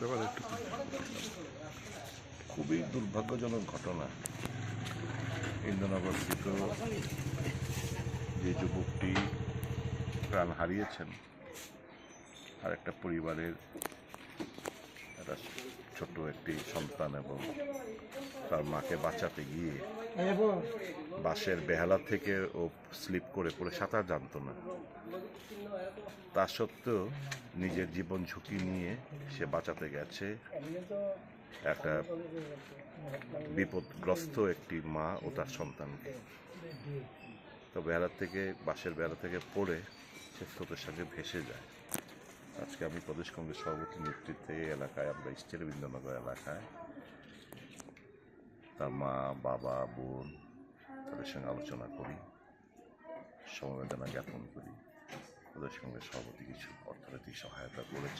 ব্যাপারে একটু খুবই দুর্ভাগ্যজনক ঘটনা। ইন্দ্রনগরস্থিত যে যুবকটি প্রাণ হারিয়েছেন, আর একটা পরিবারের একটা ছোট একটি সন্তান এবং তার মাকে বাঁচাতে গিয়ে বাসের বেহালা থেকে ও স্লিপ করে পড়ে সাঁতার জানতো না। তা সত্ত্বেও নিজের জীবন ঝুঁকি নিয়ে সে বাঁচাতে গেছে একটা বিপদগ্রস্ত একটি মা ও তার সন্তানকে। তো বেহালা থেকে বাসের বেহালা থেকে পড়ে সে স্রোতের সঙ্গে ভেসে যায়। আজকে আমি প্রদেশ কংগ্রেস সভাপতি নেতৃত্বে এলাকায়, আমরা স্টেট রবীন্দ্রনগর এলাকায় তার মা, বাবা, বোন তাদের সঙ্গে আলোচনা করি, সমবেদনা জ্ঞাপন করি। তাদের সঙ্গে সভাপতি কিছু অর্থনৈতিক সহায়তা করেছে।